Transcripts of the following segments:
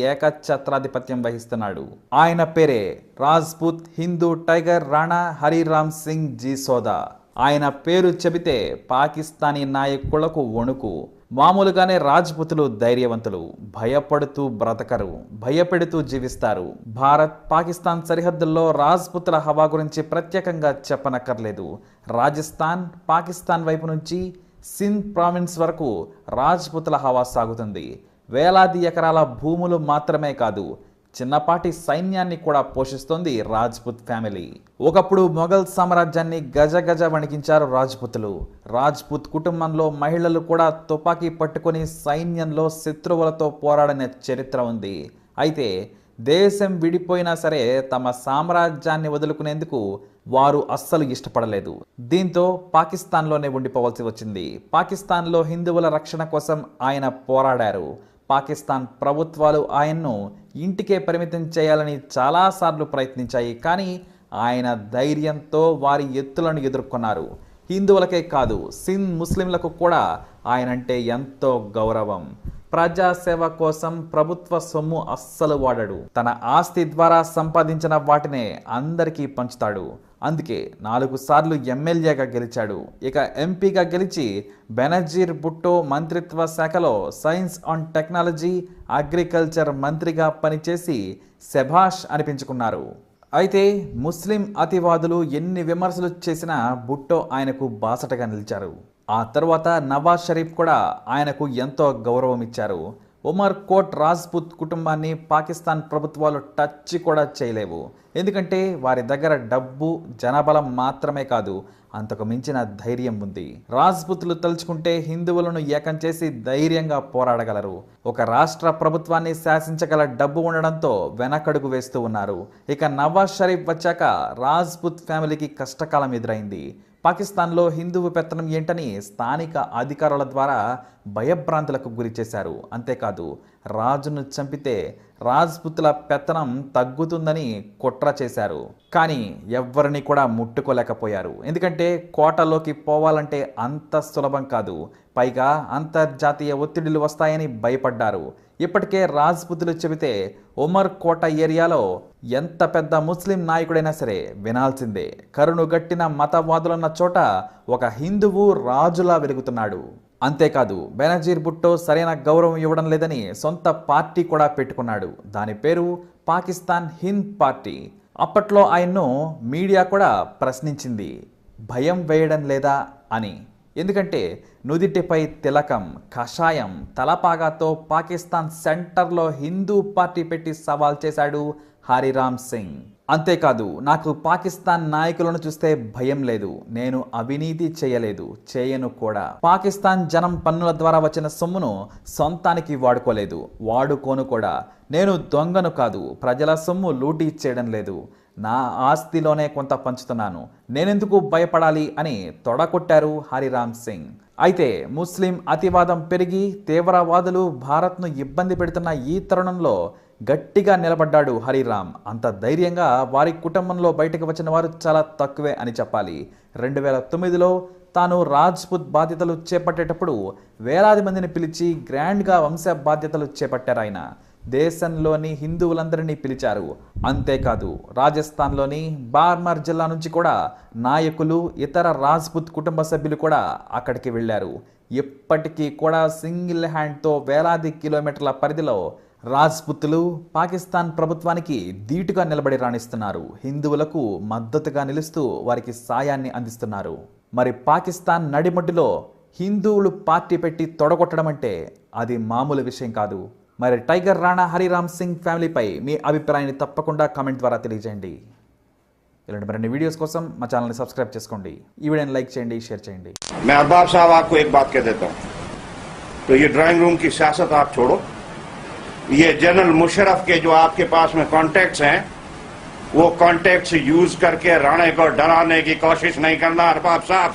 ఏకఛత్రాధిపత్యం వహిస్తున్నాడు. ఆయన పేరే రాజ్పుత్ హిందూ టైగర్ రాణా హరిరామ్ సింగ్ జీ సోదా ఆయన పేరు చెబితే పాకిస్తానీ నాయకులకు వణుకు. మామూలుగానే రాజ్పుతులు ధైర్యవంతులు. భయపడుతూ బ్రతకరు. భయపెడుతూ జీవిస్తారు. భారత్ పాకిస్తాన్ సరిహద్దుల్లో రాజ్పుతుల హవా గురించి ప్రత్యేకంగా చెప్పనక్కర్లేదు. రాజస్థాన్ పాకిస్తాన్ వైపు నుంచి సింధ్ ప్రావిన్స్ వరకు రాజ్పుతుల హవా సాగుతుంది. వేలాది ఎకరాల భూములు మాత్రమే కాదు చిన్నపాటి సైన్యాన్ని కూడా పోషిస్తోంది రాజ్పుత్ ఫ్యామిలీ. ఒకప్పుడు మొఘల్ సామ్రాజ్యాన్ని గజ గజ వణికించారు రాజ్పుతులు. రాజ్పుత్ కుటుంబంలో మహిళలు కూడా తుపాకీ పట్టుకొని సైన్యంలో శత్రువులతో పోరాడిన చరిత్ర ఉంది. అయితే దేశం విడిపోయినా సరే తమ సామ్రాజ్యాన్ని వదులుకునేందుకు వారు అస్సలు ఇష్టపడలేదు. దీంతో పాకిస్తాన్లోనే ఉండిపోవాల్సి వచ్చింది. పాకిస్తాన్లో హిందువుల రక్షణ కోసం ఆయన పోరాడారు. పాకిస్తాన్ ప్రభుత్వాలు ఆయన్ను ఇంటికే పరిమితం చేయాలని చాలాసార్లు ప్రయత్నించాయి కానీ ఆయన ధైర్యంతో వారి ఎత్తులను ఎదుర్కొన్నారు. హిందువులకే కాదు సింధ్ ముస్లింలకు కూడా ఆయనంటే ఎంతో గౌరవం. ప్రజాసేవ కోసం ప్రభుత్వ సొమ్ము అస్సలు వాడడు. తన ఆస్తి ద్వారా సంపాదించిన వాటినే అందరికీ పంచుతాడు. అందుకే నాలుగు సార్లు ఎమ్మెల్యేగా గెలిచాడు. ఇక ఎంపీగా గెలిచి బెనజీర్ బుట్టో మంత్రిత్వ శాఖలో సైన్స్ అండ్ టెక్నాలజీ అగ్రికల్చర్ మంత్రిగా పనిచేసి శభాష్ అనిపించుకున్నారు. అయితే ముస్లిం అతివాదులు ఎన్ని విమర్శలు చేసినా బుట్టో ఆయనకు బాసటగా నిలిచారు. ఆ తర్వాత నవాజ్ షరీఫ్ కూడా ఆయనకు ఎంతో గౌరవం ఇచ్చారు. ఉమర్ కోట్ రాజ్పుత్ కుటుంబాన్ని పాకిస్తాన్ ప్రభుత్వాలు టచ్ కూడా చేయలేవు. ఎందుకంటే వారి దగ్గర డబ్బు జనబలం మాత్రమే కాదు అంతకు మించిన ధైర్యం ఉంది. రాజ్పుతులు తలుచుకుంటే హిందువులను ఏకం చేసి ధైర్యంగా పోరాడగలరు. ఒక రాష్ట్ర ప్రభుత్వాన్ని శాసించగల డబ్బు ఉండడంతో వెనకడుగు వేస్తూ ఉన్నారు. ఇక నవాజ్ షరీఫ్ వచ్చాక రాజ్పుత్ ఫ్యామిలీకి కష్టకాలం ఎదురైంది. పాకిస్తాన్లో హిందువు పెత్తనం ఏంటని స్థానిక అధికారుల ద్వారా భయభ్రాంతులకు గురి చేశారు. అంతేకాదు రాజును చంపితే రాజ్పుతుల పెత్తనం తగ్గుతుందని కుట్ర చేశారు. కానీ ఎవ్వరిని కూడా ముట్టుకోలేకపోయారు. ఎందుకంటే కోటలోకి పోవాలంటే అంత సులభం కాదు. పైగా అంతర్జాతీయ ఒత్తిడులు వస్తాయని భయపడ్డారు. ఇప్పటికే రాజ్పుతులు చెబితే ఉమర్ కోట ఏరియాలో ఎంత పెద్ద ముస్లిం నాయకుడైనా సరే వినాల్సిందే. కరుణుగట్టిన మతవాదులున్న చోట ఒక హిందువు రాజులా వెలుగుతున్నాడు. అంతేకాదు బెనజీర్ భుట్టో సరైన గౌరవం ఇవ్వడం లేదని సొంత పార్టీ కూడా పెట్టుకున్నాడు. దాని పేరు పాకిస్తాన్ హింద్ పార్టీ. అప్పట్లో ఆయన్ను మీడియా కూడా ప్రశ్నించింది. భయం వేయడం లేదా అని. ఎందుకంటే నుదిటిపై తిలకం కషాయం తలపాగాతో పాకిస్తాన్ సెంటర్లో హిందూ పార్టీ పెట్టి సవాల్ చేశాడు హరిరామ్ సింగ్. అంతేకాదు నాకు పాకిస్తాన్ నాయకులను చూస్తే భయం లేదు. నేను అవినీతి చేయలేదు. చేయను కూడా. పాకిస్తాన్ జనం పన్నుల ద్వారా వచ్చిన సొమ్మును సొంతానికి వాడుకోలేదు. వాడుకోను కూడా. నేను దొంగను కాదు. ప్రజల సొమ్ము లూటీ చేయడం లేదు. నా ఆస్తిలోనే కొంత పంచుతున్నాను. నేనెందుకు భయపడాలి అని తొడకొట్టారు హరిరామ్ సింగ్. అయితే ముస్లిం అతివాదం పెరిగి తీవ్రవాదులు భారత్ను ఇబ్బంది పెడుతున్న ఈ తరుణంలో గట్టిగా నిలబడ్డాడు హరిరామ్. అంత ధైర్యంగా వారి కుటుంబంలో బయటకు వచ్చిన వారు చాలా తక్కువే అని చెప్పాలి. రెండు వేల తొమ్మిదిలో తాను రాజ్పుత్ బాధ్యతలు చేపట్టేటప్పుడు వేలాది మందిని పిలిచి గ్రాండ్గా వంశ బాధ్యతలు చేపట్టారు ఆయన. దేశంలోని హిందువులందరినీ పిలిచారు. అంతేకాదు రాజస్థాన్లోని బార్మర్ జిల్లా నుంచి కూడా నాయకులు ఇతర రాజ్పుత్ కుటుంబ సభ్యులు కూడా అక్కడికి వెళ్ళారు. ఇప్పటికీ కూడా సింగిల్ హ్యాండ్తో వేలాది కిలోమీటర్ల పరిధిలో రాజ్పుత్తులు పాకిస్తాన్ ప్రభుత్వానికి ధీటుగా నిలబడి రాణిస్తున్నారు హిందువులకు మద్దతుగా నిలుస్తూ వారికి సాయాన్ని అందిస్తున్నారు మరి పాకిస్తాన్ నడిమొడ్డులో హిందువులు పార్టీ పెట్టి తొడగొట్టడం అంటే అది మామూలు విషయం కాదు మరి టైగర్ రాణా హరిరామ్ సింగ్ ఫ్యామిలీపై మీ అభిప్రాయాన్ని తప్పకుండా కామెంట్ ద్వారా తెలియజేయండి ఇలాంటి మరిన్ని వీడియోస్ కోసం మా ఛానల్ని సబ్స్క్రైబ్ చేసుకోండి ఈ వీడియోని లైక్ చేయండి షేర్ చేయండి मैं अरबाब साहब आपको एक बात कह देता हूं तो ये ड्राइंग रूम की सियासत आप छोड़ो یہ جنرل مشرف کے جو آپ کے پاس میں کانٹیکٹس ہیں، وہ کانٹیکٹس یوز کر کے رانے کو ڈرانے کی کوشش نہیں کرنا، ارباب صاحب،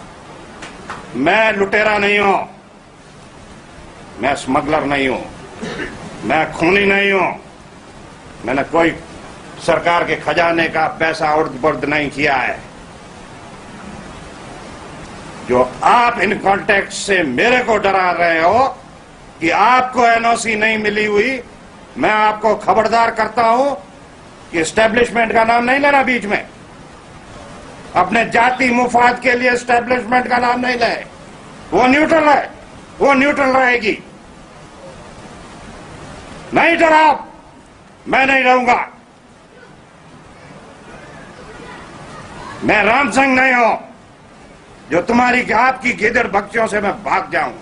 میں لٹیرا نہیں ہوں۔ میں اسمگلر نہیں ہوں۔ میں خونی نہیں ہوں۔ میں نے کوئی سرکار کے خزانے کا پیسہ ارد برد نہیں کیا ہے۔ جو آپ ان کانٹیکٹ سے میرے کو ڈرا رہے ہو کہ آپ کو این او سی نہیں ملی ہوئی میں آپ کو خبردار کرتا ہوں کہ اسٹیبلشمنٹ کا نام نہیں لینا بیچ میں۔ اپنے جاتی مفاد کے لیے اسٹیبلشمنٹ کا نام نہیں لے۔ وہ نیوٹرل ہے۔ وہ نیوٹرل رہے گی۔ نہیں جناب میں نہیں رہوں گا۔ میں رام سنگھ نہیں ہوں۔ جو تمہاری آپ کی گیدڑ بکچیوں سے میں بھاگ جاؤں۔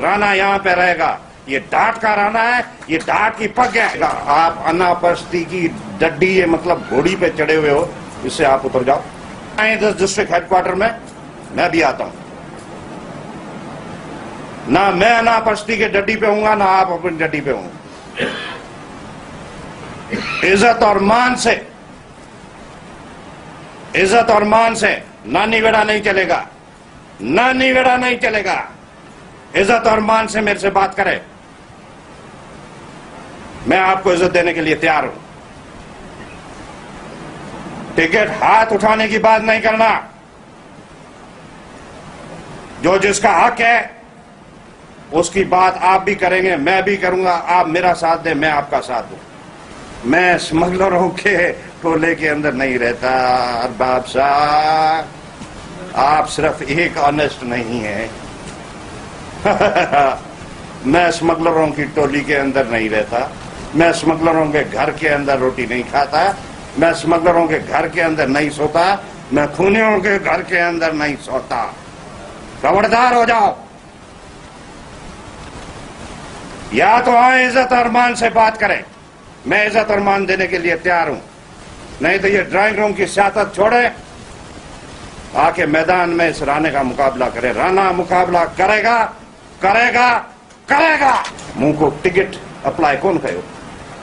رانا یہاں پہ رہے گا۔ یہ ڈاٹ کا رانا ہے، یہ ڈاٹ کی پگ ہے۔ آپ انا پرستی کی ڈڈی یہ مطلب گھوڑی پہ چڑھے ہوئے ہو، اس سے آپ اتر جاؤ۔ آئیں دس ڈسٹرکٹ ہیڈ کوارٹر میں میں بھی آتا ہوں۔ نہ میں انا پرستی کے ڈڈی پہ ہوں گا، نہ آپ اپنی ڈڈی پہ ہوں۔ عزت اور مان سے، عزت اور مان سے نانی ویڑا نہیں چلے گا۔ نانی ویڑا نہیں چلے گا۔ عزت اور مان سے میرے سے بات کرے۔ میں آپ کو عزت دینے کے لیے تیار ہوں۔ ٹکٹ ہاتھ اٹھانے کی بات نہیں کرنا۔ جو جس کا حق ہے، اس کی بات آپ بھی کریں گے، میں بھی کروں گا۔ آپ میرا ساتھ دیں، میں آپ کا ساتھ دوں میں اسمگلروں کے ٹولے کے اندر نہیں رہتا۔ ارباب صاحب، آپ صرف ایک آنےسٹ نہیں ہیں۔ میں اسمگلروں کی ٹولی کے اندر نہیں رہتا۔ میں اسمگلروں کے گھر کے اندر روٹی نہیں کھاتا، میں اسمگلروں کے گھر کے اندر نہیں سوتا، میں خونیوں کے گھر کے اندر نہیں سوتا۔ خبردار ہو جاؤ۔ یا تو ہاں عزت ارمان سے بات کریں۔ میں عزت ارمان دینے کے لیے تیار ہوں۔ نہیں تو یہ ڈرائنگ روم کی سیاست چھوڑے آ کے میدان میں اس رانے کا مقابلہ کرے۔ رانا مقابلہ کرے گا کرے گا کرے گا۔ منہ کو ٹکٹ اپلائی کون کرے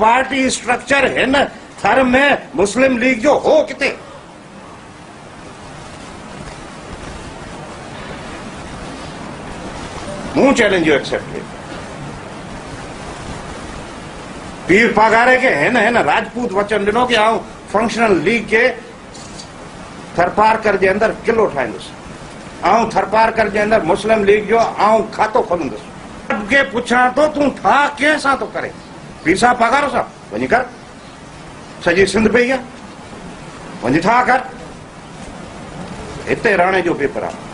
پارٹی سٹرکچر ہے نا، تھر میں مسلم لیگ جو ہو کتے۔ مو چیلنج جو ایکسپٹ پیر پاگارے کے ہیں نا، ہے نا، راجپوت وچن ڈنو کہ آؤں فنکشنل لیگ کے تھرپار کر دے اندر کلو اٹھائیں دس۔ آؤں تھرپار کر دے اندر مسلم لیگ جو آؤں کھاتو کھلن دس۔ اب کے پچھا تو تم تھا کیسا تو کرے۔ پير صاحب پگارو سان وڃي ڪر سڄي سنڌ پئي آهي وڃي ٺا ڪر هتي راڻي جو پيپر آهي